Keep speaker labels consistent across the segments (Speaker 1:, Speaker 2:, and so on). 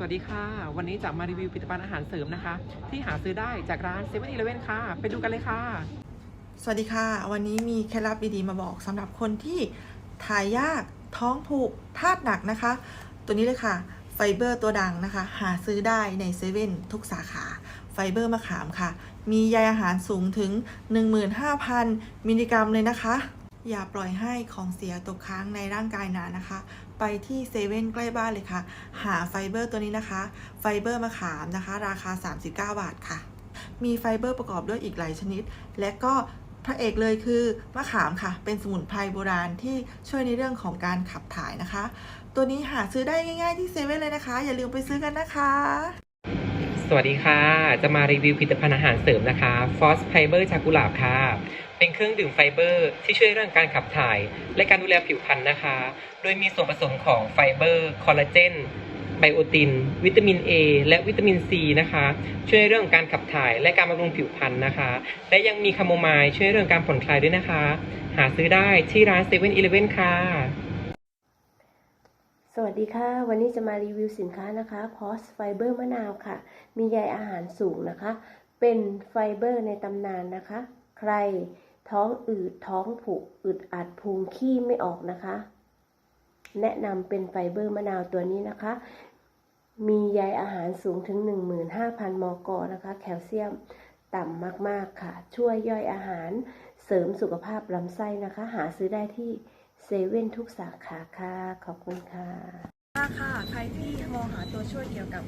Speaker 1: สวัสดีค่ะ วันนี้จะมารีวิวผลิตภัณฑ์อาหารเสริมนะคะ ที่หาซื้อได้จากร้าน7 e เ e ่ e อค่ะ ไปดูกันเลยค่ะ
Speaker 2: สวัสดีค่ะ วันนี้มีเคล็ดลับดีๆมาบอกสำหรับคนที่ถ่ายยากท้องผูกธาตุหนักนะคะ ตัวนี้เลยค่ะไฟเบอร์ตัวดังนะคะ หาซื้อได้ในเซเว่นทุกสาขาไฟเบอร์มะขามค่ะ มีใยอาหารสูงถึง 15,000 มิลลิกรัมเลยนะคะ อย่าปล่อยให้ของเสียตกค้างในร่างกายนานนะคะ ไปที่เซเว่นใกล้บ้านเลยค่ะ หาไฟเบอร์ตัวนี้นะคะ ไฟเบอร์มะขามนะคะ ราคา 39 บาทค่ะ มีไฟเบอร์ประกอบด้วยอีกหลายชนิด และก็พระเอกเลยคือมะขามค่ะ เป็นสมุนไพรโบราณที่ช่วยในเรื่องของการขับถ่ายนะคะ ตัวนี้หาซื้อได้ง่าย ๆที่เซเว่นเลยนะคะ อย่าลืมไปซื้อกันนะคะ
Speaker 1: สวัสดีค่ะ จะมารีวิวผลิตภัณฑ์อาหารเสริมนะคะฟอสไฟเบอร์จากกุหลาบค่ะ เป็นเครื่องดื่มไฟเบอร์ที่ช่วยเรื่องการขับถ่าย และการดูแลผิวพรรณนะคะ โดยมีส่วนผสมของไฟเบอร์ คอลลาเจน ไบโอติน วิตามิน A และวิตามิน C นะคะ ช่วยเรื่องการขับถ่ายและการบำรุงผิวพรรณนะคะ และยังมีคาโมไมล์ช่วยเรื่องการผ่อนคลายด้วยนะคะ หาซื้อได้ที่ร้าน7 e เ e ่ e อค่ะ
Speaker 3: สวัสดีค่ะ วันนี้จะมารีวิวสินค้านะคะพอสไฟเบอร์มะนาวค่ะ มีใยอาหารสูงนะคะ เป็นไฟเบอร์ในตำนานนะคะ ใครท้องอืดท้องผูกอึดอัดพุงขี้ไม่ออกนะคะ แนะนำเป็นไฟเบอร์มะนาวตัวนี้นะคะ มีใยอาหารสูงถึง 15,000 มกนะคะ แคลเซียมต่ำมากๆค่ะ ช่วยย่อยอาหารเสริมสุขภาพลำไส้นะคะ หาซื้อได้ที่ เซเว่นทุกสาขาค่ะ ขอบคุณค่ะ
Speaker 4: ค่ะค่ะ ใครที่มองหาตัวช่วยเกี่ยวกับ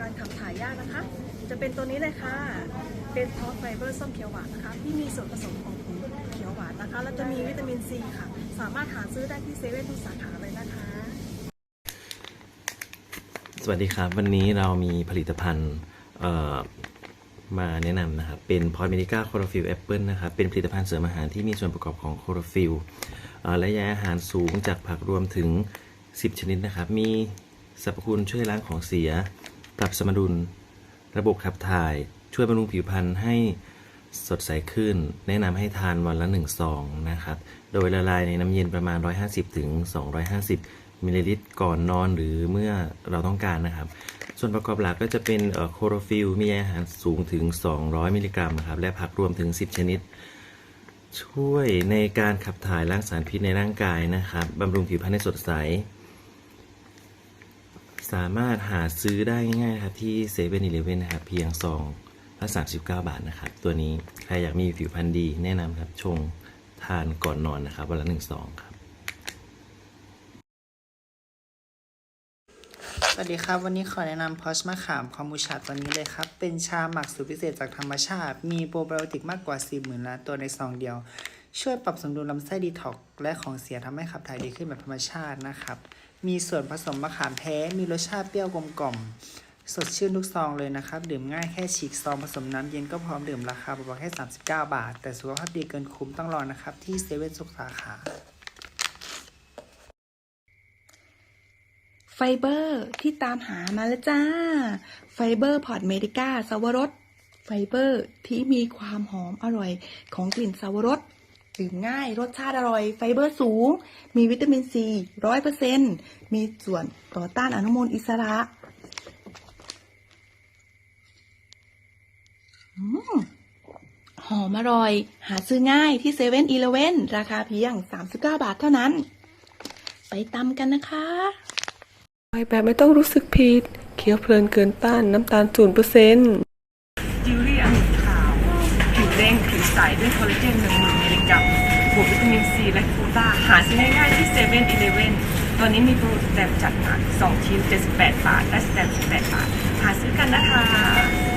Speaker 4: การขับถ่ายยากนะคะ จะเป็นตัวนี้เลยค่ะ เป็นทอสไฟเบอร์ส้มเขียวหวานนะคะ ที่มีส่วนผสมของผงเขียวหวานนะคะ แล้วจะมีวิตามินซีค่ะ สามารถหาซื้อได้ที่เซเว่นทุกสาขาเลยนะคะ
Speaker 5: สวัสดีครับ วันนี้เรามีผลิตภัณฑ์เอ่อ มาแนะนำนะครับ เป็นพอร์ตเมดิก้าโคโรฟิลแอปเปิลนะครับ เป็นผลิตภัณฑ์เสริมอาหารที่มีส่วนประกอบของโคโรฟิลและใยอาหารสูงจากผักรวมถึง 10 ชนิดนะครับ มีสรรพคุณช่วยล้างของเสีย ปรับสมดุล ระบบขับถ่าย ช่วยบำรุงผิวพรรณให้สดใสขึ้น แนะนำให้ทานวันละ1ซองนะครับ โดยละลายในน้ำเย็นประมาณ 150ถึง250มิลลิลิตรก่อนนอนหรือเมื่อเราต้องการนะครับ ส่วนประกอบหลักก็จะเป็นโคโรฟิลมีอาหารสูงถึง 200 มิลลิกรัมนะครับและผักรวมถึง 10 ชนิด ช่วยในการขับถ่ายล้างสารพิษในร่างกายนะครับบำรุงผิวพรรณให้สดใส สามารถหาซื้อได้ง่ายๆครับที่เซเว่นอีเลฟเว่นนะครับเพียงซองละ39 บาทนะครับ ตัวนี้ใครอยากมีผิวพรรณดีแนะนำครับชงทานก่อนนอนนะครับวันละ1ซองครับ
Speaker 6: สวัสดีครับ วันนี้ขอแนะนำพอชมะขามคอมูชาตัวนี้เลยครับ เป็นชาหมักสูตรพิเศษจากธรรมชาติ มีโปรไบโอติกมากกว่า 40,000ล้านตัวในซองเดียว ช่วยปรับสมดุลลำไส้ดีท็อกและของเสียทำให้ขับถ่ายดีขึ้นแบบธรรมชาตินะครับ มีส่วนผสมมะขามแท้ มีรสชาติเปรี้ยวกลมกล่อม สดชื่นทุกซองเลยนะครับ ดื่มง่ายแค่ฉีกซองผสมน้ำเย็นก็พร้อมดื่มราคาเบาๆแค่ 39 บาท แต่สุขภาพดีเกินคุ้มต้องรองนะครับที่เซเว่นสุขสาขา
Speaker 7: ไฟเบอร์ที่ตามหามาแล้วจ้า ไฟเบอร์พอร์ตเมดิก้าสวรสไฟเบอร์ที่มีความหอมอร่อยของกลิ่นสวรสดื่มง่าย รสชาติอร่อย ไฟเบอร์สูง มีวิตามินซีร้อยเปอร์เซ็นมีส่วนต่อต้านอนุมูลอิสระอหอมอร่อย หาซื้อง่ายที่เซเว่นอีเลเวนราคาเพียง 39 บาทเท่านั้น ไปตำกันนะคะ
Speaker 8: ไปแบบไม่ต้องรู้สึกผิด เคี้ยวเพลินเกินต้านน้ำตาลศูนเปอร์เซ็นต์
Speaker 1: จิวเรี่องุ่นขาว ผิวแดงผิวใสด้วยคอลลาเจนหนึ่งหมื่นมิลลิกรัมบวกวิตามินซีและกูตาหาซื้อง่ายๆที่เซเว่นอีเลเว่นตอนนี้มีโปรแบบจัดหนัก2ชิ้น78 บาทและแสน18 บาท หาซื้อกันนะคะ